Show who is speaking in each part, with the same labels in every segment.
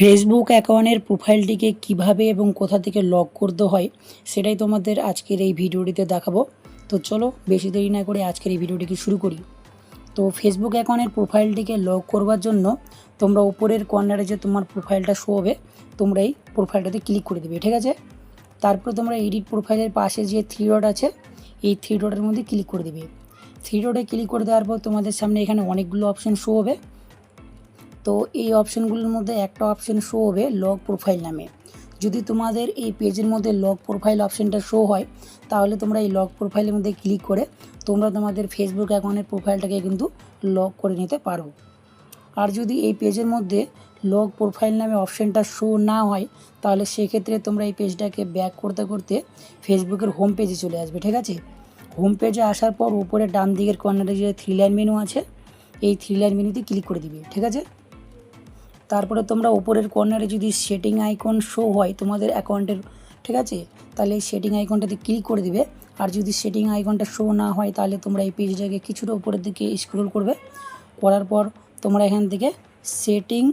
Speaker 1: Facebook অ্যাকাউন্টের প্রোফাইলটিকে কীভাবে এবং কোথা থেকে লক করতে হয়, সেটাই তোমাদের আজকের এই ভিডিওটিতে দেখাবো। তো চলো, বেশি দেরি না করে আজকের এই ভিডিওটিকে শুরু করি। তো ফেসবুক অ্যাকাউন্টের প্রোফাইলটিকে লক করবার জন্য তোমরা উপরের কর্নারে যে তোমার প্রোফাইলটা শো হবে, তোমরা এই প্রোফাইলটাতে ক্লিক করে দেবে, ঠিক আছে? তারপর তোমরা এডিট প্রোফাইলের পাশে যে থ্রি ডট আছে, এই থ্রি ডটের মধ্যে ক্লিক করে দেবে। থ্রি ডটে ক্লিক করে দেওয়ার পর তোমাদের সামনে এখানে অনেকগুলো অপশন শো হবে। তো এই অপশানগুলোর মধ্যে একটা অপশান শো হবে লগ প্রোফাইল নামে। যদি তোমাদের এই পেজের মধ্যে লগ প্রোফাইল অপশানটা শো হয়, তাহলে তোমরা এই লগ প্রোফাইলের মধ্যে ক্লিক করে তোমরা তোমাদের ফেসবুক অ্যাকাউন্টের প্রোফাইলটাকে কিন্তু লগ করে নিতে পারো। আর যদি এই পেজের মধ্যে লগ প্রোফাইল নামে অপশানটা শো না হয়, তাহলে সেক্ষেত্রে তোমরা এই পেজটাকে ব্যাক করতে করতে ফেসবুকের হোম পেজে চলে আসবে, ঠিক আছে? হোম পেজে আসার পর উপরে ডান দিকের কর্নারে যে থ্রি লাইন মেনু আছে, এই থ্রি লাইন মেনুতে ক্লিক করে দিবে, ঠিক আছে? তারপরে তোমরা উপরের কর্নারে যদি সেটিং আইকন শো হয় তোমাদের অ্যাকাউন্টের ঠিক আছে? তাহলে এই সেটিং আইকনটাতে ক্লিক করে দিবে। আর যদি সেটিং আইকনটা শো না হয়, তাহলে তোমরা এই পেজটাকে কিছুটা উপরের দিকে স্ক্রোল করবে। করার পর তোমরা এখান থেকে সেটিং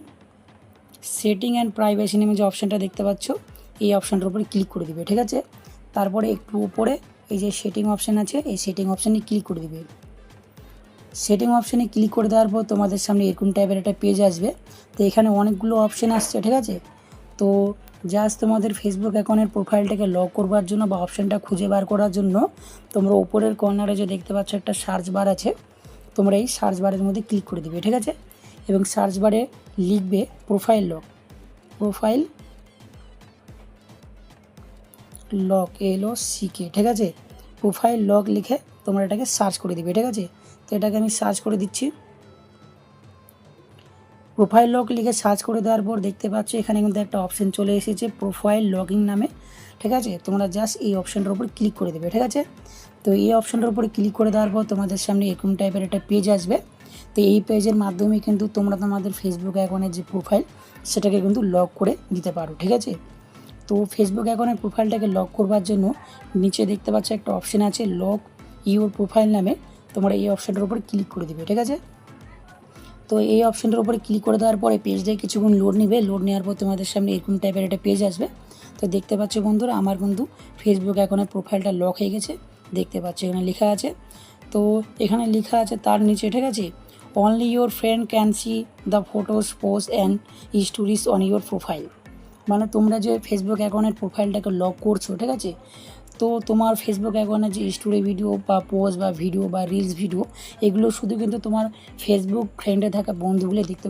Speaker 1: সেটিং অ্যান্ড প্রাইভেসি নামে যে অপশানটা দেখতে পাচ্ছ, এই অপশানটার উপরে ক্লিক করে দিবে, ঠিক আছে? তারপরে একটু উপরে এই যে সেটিং অপশান আছে, এই সেটিং অপশানে ক্লিক করে দিবে। সেটিং অপশানে ক্লিক করে দেওয়ার পর তোমাদের সামনে এরকম টাইপের একটা পেজ আসবে। তো এখানে অনেকগুলো অপশান আসছে, ঠিক আছে? তো জাস্ট তোমাদের ফেসবুক অ্যাকাউন্টের প্রোফাইলটাকে লক করবার জন্য বা অপশানটা খুঁজে বার করার জন্য তোমরা ওপরের কর্নারে যে দেখতে পাচ্ছ একটা সার্চ বার আছে, তোমরা এই সার্চ বারের মধ্যে ক্লিক করে দিবে, ঠিক আছে? এবং সার্চ বারে লিখবে profile lock profile lock L O C K ঠিক আছে? প্রোফাইল লক লিখে তোমরা এটাকে সার্চ করে দিবে, ঠিক আছে? তো এটাকে আমি সার্চ করে দিচ্ছি। প্রোফাইল লক লিখে সার্চ করে দেওয়ার পর দেখতে পাচ্ছ এখানে কিন্তু একটা অপশন চলে এসেছে প্রোফাইল লগিং নামে, ঠিক আছে? তোমরা জাস্ট এই অপশানটার উপর ক্লিক করে দেবে, ঠিক আছে? তো এই অপশানটার উপরে ক্লিক করে দেওয়ার পর তোমাদের সামনে এরকম টাইপের একটা পেজ আসবে। তো এই পেজের মাধ্যমে কিন্তু তোমরা তোমাদের ফেসবুক অ্যাকাউন্টের যে প্রোফাইল সেটাকে কিন্তু লক করে দিতে পারো, ঠিক আছে? তো ফেসবুক অ্যাকাউন্টের প্রোফাইলটাকে লক করবার জন্য নিচে দেখতে পাচ্ছ একটা অপশান আছে লক ইউর প্রোফাইল নামে। তোমরা এই অপশানটার উপরে ক্লিক করে দিবে, ঠিক আছে? তো এই অপশানটার উপরে ক্লিক করে দেওয়ার পরে পেজটায় কিছুক্ষণ লোড নেবে। লোড নেওয়ার পর তোমাদের সামনে এরকম টাইপের একটা পেজ আসবে। তো দেখতে পাচ্ছ বন্ধুরা, আমার কিন্তু ফেসবুক অ্যাকাউন্টের প্রোফাইলটা লক হয়ে গেছে। দেখতে পাচ্ছ এখানে লেখা আছে। তো এখানে লেখা আছে তার নিচে, ঠিক আছে? Only your friend can see the photos post and stories on your profile মানে তোমরা যে ফেসবুক অ্যাকাউন্টের প্রোফাইলটাকে লক করছ, ঠিক আছে? তো তোমার ফেসবুক অ্যাকাউন্টে যে স্টোরি ভিডিও বা পোস্ট বা ভিডিও বা রিলস ভিডিও এগুলো শুধু কিন্তু তোমার ফেসবুক ফ্রেন্ডে থাকা বন্ধুগুলো দেখতে